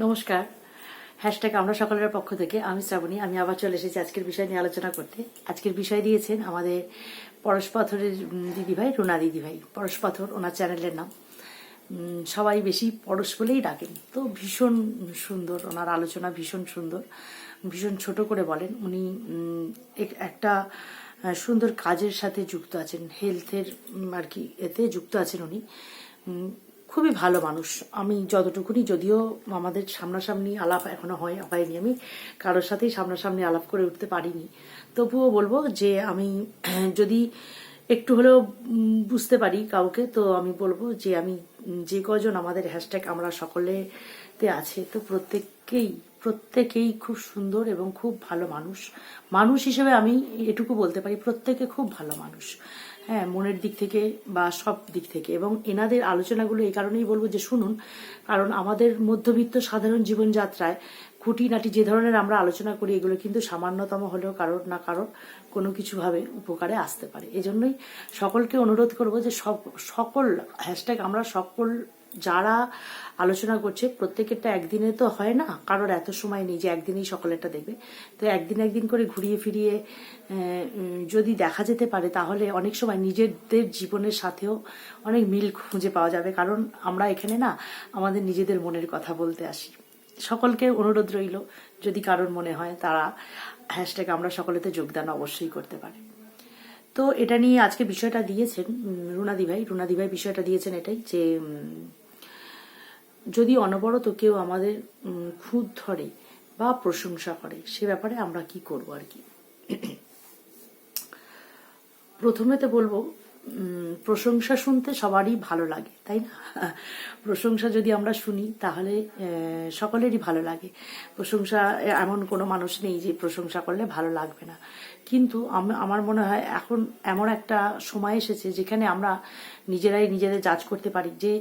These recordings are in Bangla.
নমস্কার। হ্যাশট্যাগ আমরা সকলের পক্ষ থেকে, আমি শ্রাবণী, আমি আবার চলে এসেছি আজকের বিষয় নিয়ে আলোচনা করতে। আজকের বিষয় দিয়েছেন আমাদের পরশপাথরের দিদিভাই, রুনা দিদিভাই। পরশপাথর, ওনার চ্যানেলের নাম। সবাই বেশি পরশ বলেই ডাকেন। তো ভীষণ সুন্দর, ওনার আলোচনা ভীষণ সুন্দর। ভীষণ ছোট করে বলেন। উনি এক- একটা সুন্দর কাজের সাথে যুক্ত আছেন। হেলথের আর কি, এতে যুক্ত আছেন উনি। খুবই ভালো মানুষ। আমি যতটুকুনি যদিও আমাদের সামনাসামনি আলাপ এখনও হয়, হয়নি। আমি কারোর সাথেই সামনাসামনি আলাপ করে উঠতে পারিনি। তবুও বলব যে আমি যদি একটু হলেও বুঝতে পারি কাউকে, তো আমি বলব যে আমি যে কজন আমাদের হ্যাশট্যাগ আমরা সকলেতে আছে, তো প্রত্যেককেই প্রত্যেকেই খুব সুন্দর এবং খুব ভালো মানুষ। মানুষ হিসেবে আমি এটুকু বলতে পারি, প্রত্যেকে খুব ভালো মানুষ। হ্যাঁ মনের দিক থেকে বা সব দিক থেকে। এবং এনাদের আলোচনাগুলো এই কারণেই বলব যে শুনুন, কারণ আমাদের মধ্যবিত্ত সাধারণ জীবনযাত্রায় খুঁটিনাটি যে ধরনের আমরা আলোচনা করি, এগুলো কিন্তু সামান্যতম হলেও কারোর না কারোর কোনো কিছুভাবে উপকারে আসতে পারে। এজন্যই সকলকে অনুরোধ করব যে সকল হ্যাশট্যাগ আমরা সকল যারা আলোচনা করছে, প্রত্যেকেরটা একদিনে তো হয় না। কারোর এত সময় নেই যে একদিনেই সকলেরটা দেখবে। তো একদিন একদিন করে ঘুরিয়ে ফিরিয়ে যদি দেখা যেতে পারে, তাহলে অনেক সময় নিজেদের জীবনের সাথেও অনেক মিল খুঁজে পাওয়া যাবে। কারণ আমরা এখানে না, আমাদের নিজেদের মনের কথা বলতে আসি। সকলকে অনুরোধ রইল, যদি কারোর মনে হয় তারা হ্যাশট্যাগ আমরা সকলেতে যোগদান অবশ্যই করতে পারে। তো এটা নিয়ে আজকে বিষয়টা দিয়েছেন রুনাদি ভাই রুনাদি ভাই বিষয়টা দিয়েছেন এটাই যে যদি অনবরত কেউ আমাদের খুঁত ধরে বা প্রশংসা করে, সে ব্যাপারে আমরা কি করব আর কি? প্রথমে তো বলব প্রশংসা শুনতে সবারই ভালো লাগে, তাই না? প্রশংসা যদি আমরা শুনি, তাহলে সকলেরই ভালো লাগে। প্রশংসা এমন কোনো মানুষ নেই যে প্রশংসা করলে ভালো লাগবে না। কিন্তু আমার মনে হয় এখন এমন একটা সময় এসেছে যেখানে আমরা নিজেরাই নিজেদের জাজ করতে পারি যে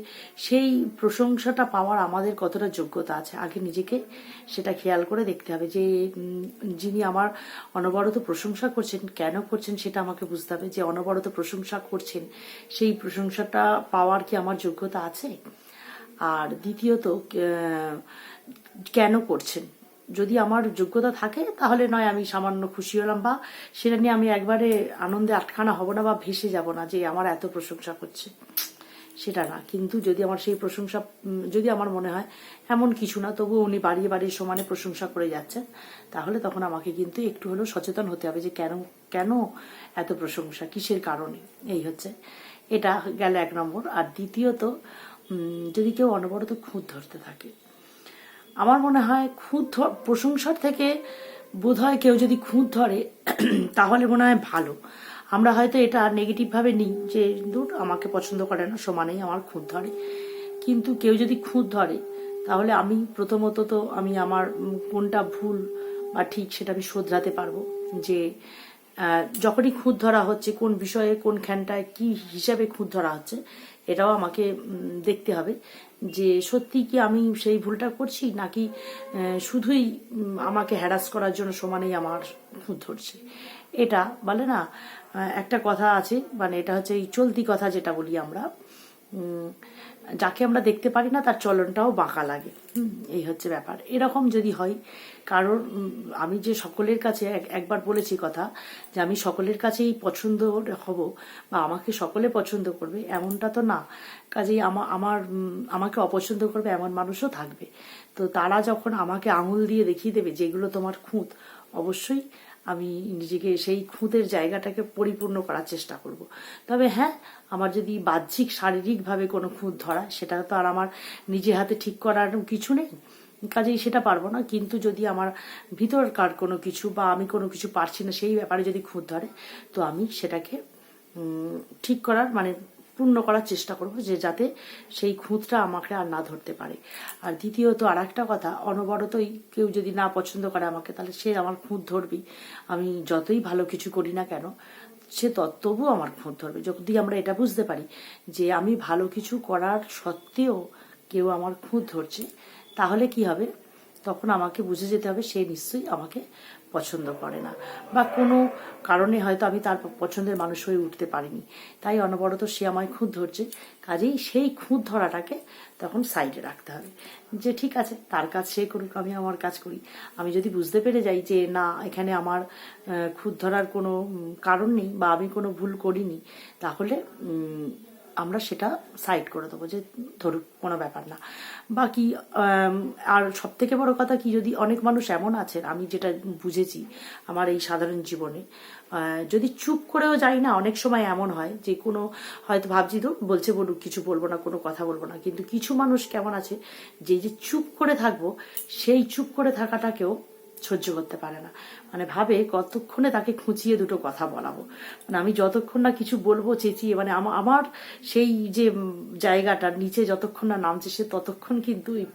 সেই প্রশংসাটা পাওয়ার আমাদের কতটা যোগ্যতা আছে। আগে নিজেকে সেটা খেয়াল করে দেখতে হবে যে যিনি আমার অনবরত প্রশংসা করছেন, কেন করছেন সেটা আমাকে বুঝতে হবে যে অনবরত প্রশংসা করছেন, সেই প্রশংসাটা পাওয়ার কি আমার যোগ্যতা আছে? আর দ্বিতীয়ত কেন করছেন? যদি আমার যোগ্যতা থাকে, তাহলে নয় আমি সামান্য খুশি হলাম বা সেটা নিয়ে আমি একবারে আনন্দে আটখানা হব না বা ভেসে যাব না যে আমার এত প্রশংসা করছে। সেটা না। কিন্তু যদি আমার সেই প্রশংসা যদি আমার মনে হয় এমন কিছু না তবু উনি বাড়িয়ে বাড়িয়ে সমানে প্রশংসা করে যাচ্ছেন, তাহলে তখন আমাকে কিন্তু একটু হলেও সচেতন হতে হবে যে কেন কেন এত প্রশংসা, কিসের কারণে? এই হচ্ছে। এটা গেল এক নম্বর। আর দ্বিতীয়ত যদি কেউ অনবরত খুঁত ধরতে থাকে আমার মনে হয় খুঁত প্রশংসার থেকে বোধ হয় কেউ যদি খুঁত ধরে, তাহলে মনে হয় ভালো। আমরা হয়তো এটা নেগেটিভভাবে নিই যে দূর আমাকে পছন্দ করে না, সমানেই আমার খুঁত ধরে। কিন্তু কেউ যদি খুঁত ধরে, তাহলে আমি প্রথমত তো আমি আমার কোনটা ভুল বা ঠিক সেটা আমি শোধরাতে পারব যে যখনই খুঁত ধরা হচ্ছে, কোন বিষয়ে, কোন খ্যানটায় কি হিসাবে খুঁত ধরা হচ্ছে, এটাও আমাকে দেখতে হবে যে সত্যি কি আমি সেই ভুলটা করছি নাকি শুধুই আমাকে হ্যারাস করার জন্য সমানেই আমার খুঁত ধরছে। এটা বলে না একটা কথা আছে মানে এটা হচ্ছে এই চলতি কথা যেটা বলি আমরা যাকে আমরা দেখতে পারি না, তার চলনটাও বাঁকা লাগে। এই হচ্ছে ব্যাপার। এরকম যদি হয়, কারণ আমি যে সকলের কাছে এক- একবার বলেছি কথা, যে আমি সকলের কাছেই পছন্দ হব, বা আমাকে সকলে পছন্দ করবে, এমনটা তো না। কাজেই আমা- আমার আমাকে অপছন্দ করবে এমন মানুষও থাকবে। তো তারা যখন আমাকে আঙুল দিয়ে দেখিয়ে দেবে, যেগুলো তোমার খুঁত, অবশ্যই আমি নিজেকে সেই খুঁতের জায়গাটাকে পরিপূর্ণ করার চেষ্টা করব। তবে হ্যাঁ আমার যদি বাহ্যিক, শারীরিকভাবে কোনো খুঁত ধরা সেটা তো আর আমার নিজে হাতে ঠিক করার কিছু নেই। কাজেই সেটা পারব না। কিন্তু যদি আমার ভিতরকার কোনো কিছু বা আমি কোনো কিছু পারছি না, সেই ব্যাপারে যদি খুঁত ধরে, তো আমি সেটাকে ঠিক করার মানে পূর্ণ করার চেষ্টা করব যে যাতে সেই খুঁতটা আমাকে আর না ধরতে পারে। আর দ্বিতীয়ত আর একটা কথা, অনবরতই কেউ যদি না পছন্দ করে আমাকে, তাহলে সে আমার খুঁত ধরবি। আমি যতই ভালো কিছু করি না কেন, সে তবুও আমার খুঁত ধরবে। যদি আমরা এটা বুঝতে পারি যে আমি ভালো কিছু করার সত্ত্বেও কেউ আমার খুঁত ধরছে, তাহলে কি হবে? তখন আমাকে বুঝে যেতে হবে সে নিশ্চয়ই আমাকে পছন্দ করে না। বা কোনো কারণে হয়তো আমি তার পছন্দের মানুষ হয়ে উঠতে পারিনি। তাই অনবরত সে আমায় খুঁত ধরছে। কাজেই সেই খুঁত ধরাটাকে তখন সাইডে রাখতে হবে। যে ঠিক আছে, তার কাজ সে করুক, আমি আমার কাজ করি। আমি যদি বুঝতে পেরে যাই যে না, এখানে আমার খুঁত ধরার কোনো কারণ নেই বা আমি কোনো ভুল করিনি, তাহলে আমরা সেটা সাইড করে দেবো যে ধরুক কোনো ব্যাপার না। বাকি আর সব থেকে বড় কথা কি, যদি অনেক মানুষ এমন আছেন, আমি যেটা বুঝেছি আমার এই সাধারণ জীবনে যদি চুপ করেও যাই না, অনেক সময় এমন হয় যে কোনো, হয়তো ভাবছি তো বলছে বলুক, কিছু বলব না, কোনো কথা বলব না, কিন্তু কিছু মানুষ কেমন আছে যে যে চুপ করে থাকব, সেই চুপ করে থাকাটাকেও সহ্য করতে পারে না। মানে ভাবে কতক্ষণে তাকে খুঁচিয়ে দুটো কথা বলাবো। মানে আমি যতক্ষণ না কিছু বলব চেঁচিয়ে মানে আমা- আমার সেই যে জায়গাটার জায়গাটা নিচে যতক্ষণ না নামছে সে ততক্ষণ কিন্তু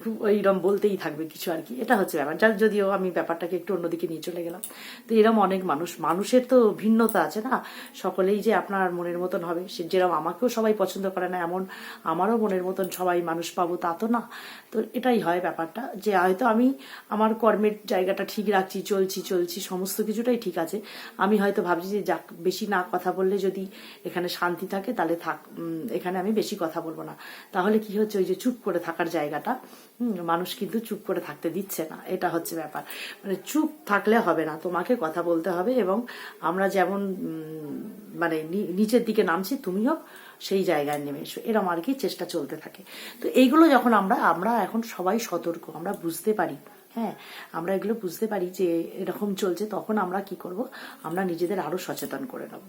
খুব এইরকম বলতেই থাকবে কিছু আর কি। এটা হচ্ছে ব্যাপার। যার যদিও আমি ব্যাপারটাকে একটু অন্যদিকে নিয়ে চলে গেলাম। তো এরম অনেক মানুষ, মানুষের তো ভিন্নতা আছে না? সকলেই যে আপনার মনের মতন হবে, সে যেরকম আমাকেও সবাই পছন্দ করে না, এমন আমারও মনের মতন সবাই মানুষ পাবো তা তো না। তো এটাই হয় ব্যাপারটা যে হয়তো আমি আমার কর্মের জায়গাটা ঠিক রাখছি, চলছি চলছি, সমস্ত কিছুটাই ঠিক আছে। আমি হয়তো ভাবছি যে যাক, বেশি না কথা বললে যদি এখানে শান্তি থাকে, তাহলে থাক এখানে আমি বেশি কথা বলব না। তাহলে কি হচ্ছে? ওই যে চুপ করে থাকার জায়গাটা। মানুষ কিন্তু চুপ করে থাকতে দিচ্ছে না। এটা হচ্ছে ব্যাপার। মানে চুপ থাকলে হবে না, তোমাকে কথা বলতে হবে এবং আমরা যেমন মানে নিচের দিকে নামছি, তুমিও সেই জায়গায় নেমে এসো। এরম আর কি চেষ্টা চলতে থাকে। তো এইগুলো যখন আমরা আমরা এখন সবাই সতর্ক, আমরা বুঝতে পারি হ্যাঁ আমরা এগুলো বুঝতে পারি যে এরকম চলছে, তখন আমরা কি করব? আমরা নিজেদের আরও সচেতন করে নেব।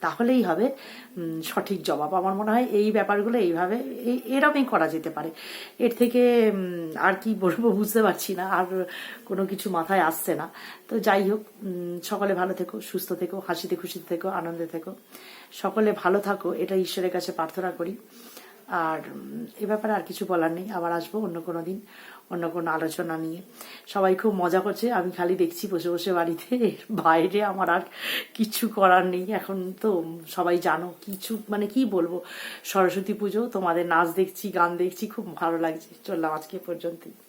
তাহলেই হবে সঠিক জবাব। আমার মনে হয় এই ব্যাপারগুলো এইভাবে, এই- এরমই করা যেতে পারে। এর থেকে আর কি বলব বুঝতে পারছি না, আর কোনো কিছু মাথায় আসছে না। তো যাই হোক সকলে ভালো থেকো, সুস্থ থেকো, হাসিতে খুশিতে থেকো, আনন্দে থেকো। সকলে ভালো থাকো এটা ঈশ্বরের কাছে প্রার্থনা করি। আর এ ব্যাপারে আর কিছু বলার নেই। আবার আসব অন্য কোনো দিন, অন্য কোনো আলোচনা নিয়ে। সবাই খুব মজা করছে। আমি খালি দেখছি বসে বসে বাড়িতে। বাইরে আমার আর কিছু করার নেই। এখন তো সবাই জানো কিছু মানে কি বলব? সরস্বতী পুজো, তোমাদের নাচ দেখছি, গান দেখছি, খুব ভালো লাগছে। চললাম আজকে পর্যন্তই।